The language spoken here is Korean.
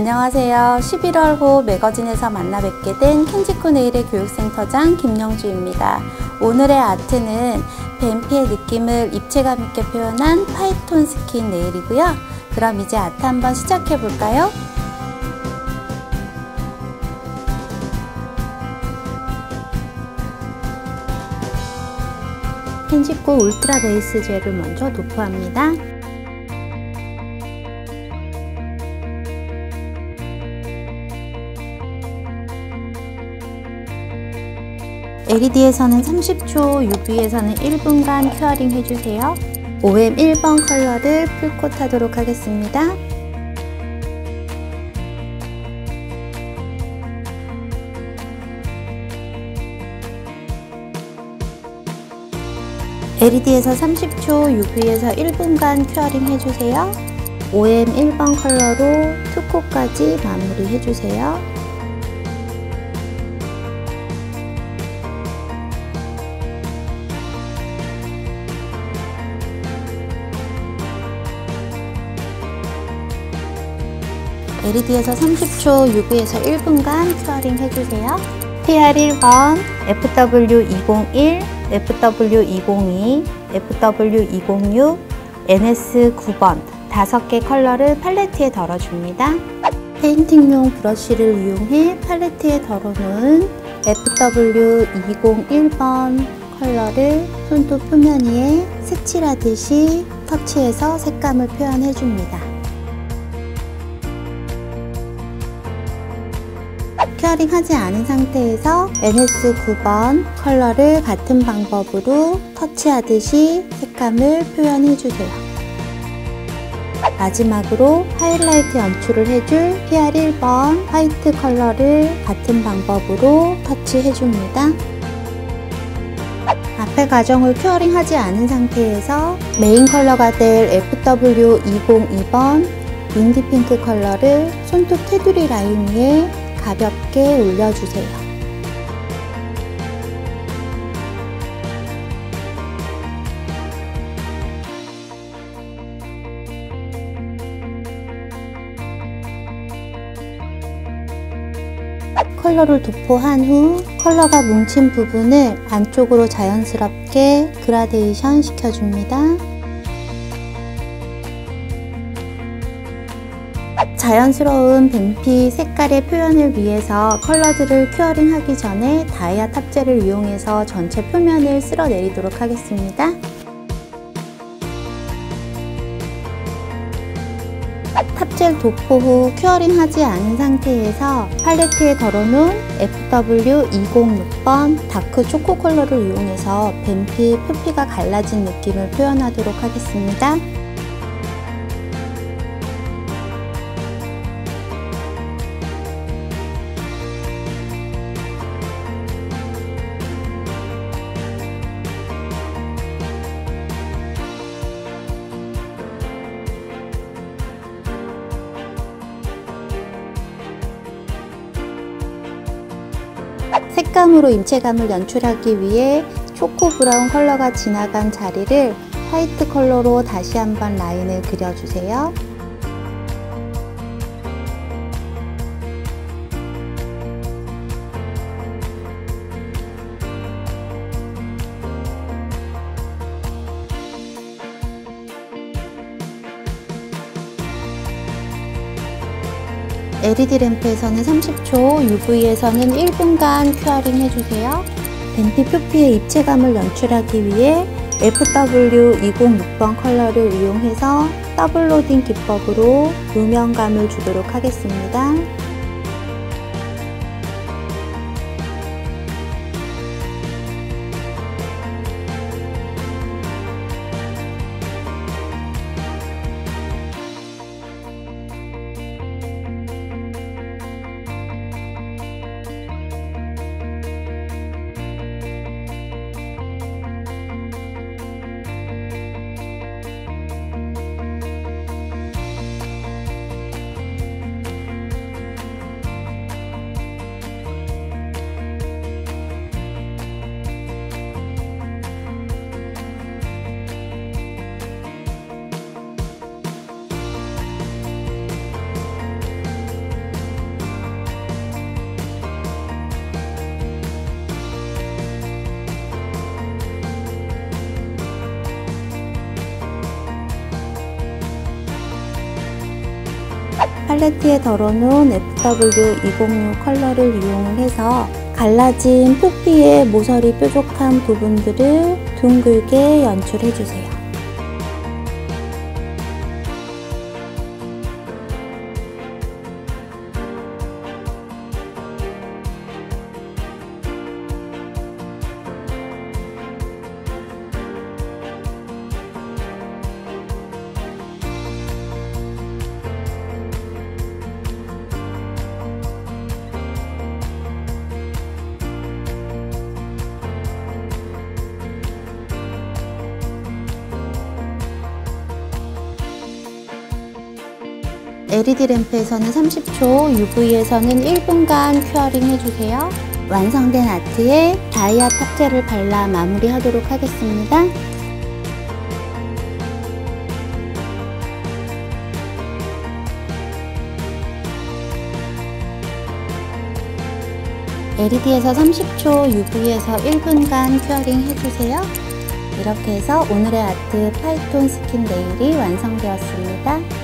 안녕하세요. 11월 호 매거진에서 만나 뵙게 된 켄지코 네일의 교육센터장 김영주입니다. 오늘의 아트는 뱀피의 느낌을 입체감 있게 표현한 파이톤 스킨 네일이고요. 그럼 이제 아트 한번 시작해 볼까요? 켄지코 울트라 베이스 젤을 먼저 도포합니다. LED에서는 30초, UV에서는 1분간 큐어링 해주세요. OM 1번 컬러를 풀콧 하도록 하겠습니다. LED에서 30초, UV에서 1분간 큐어링 해주세요. OM 1번 컬러로 투코까지 마무리 해주세요. LED에서 30초, UV에서 1분간 큐어링 해주세요. PR1번, FW201, FW202, FW206, NS9번 5개 컬러를 팔레트에 덜어줍니다. 페인팅용 브러쉬를 이용해 팔레트에 덜어놓은 FW201번 컬러를 손톱 표면 위에 색칠하듯이 터치해서 색감을 표현해줍니다. 컬러링 하지 않은 상태에서 NS9번 컬러를 같은 방법으로 터치하듯이 색감을 표현해주세요. 마지막으로 하이라이트 연출을 해줄 PR1번 화이트 컬러를 같은 방법으로 터치해줍니다. 앞에 과정을 큐어링 하지 않은 상태에서 메인 컬러가 될 FW202번 윈디핑크 컬러를 손톱 테두리 라인 위에 가볍게 올려주세요. 컬러를 도포한 후 컬러가 뭉친 부분을 안쪽으로 자연스럽게 그라데이션 시켜줍니다. 자연스러운 뱀피 색깔의 표현을 위해서 컬러들을 큐어링 하기 전에 다이아 탑젤을 이용해서 전체 표면을 쓸어내리도록 하겠습니다. 탑젤 도포 후 큐어링 하지 않은 상태에서 팔레트에 덜어놓은 FW206번 다크 초코 컬러를 이용해서 뱀피 표피가 갈라진 느낌을 표현하도록 하겠습니다. 색감으로 입체감을 연출하기 위해 초코 브라운 컬러가 지나간 자리를 화이트 컬러로 다시 한번 라인을 그려주세요. LED 램프에서는 30초, UV에서는 1분간 큐어링 해주세요. 뱀피 표피의 입체감을 연출하기 위해 FW206번 컬러를 이용해서 더블 로딩 기법으로 음영감을 주도록 하겠습니다. 팔레트에 덜어놓은 FW206 컬러를 이용을 해서 갈라진 표피의 모서리 뾰족한 부분들을 둥글게 연출해주세요. LED 램프에서는 30초, UV에서는 1분간 큐어링 해주세요. 완성된 아트에 다이아 탑재를 발라 마무리하도록 하겠습니다. LED에서 30초, UV에서 1분간 큐어링 해주세요. 이렇게 해서 오늘의 아트 파이톤 스킨 네일이 완성되었습니다.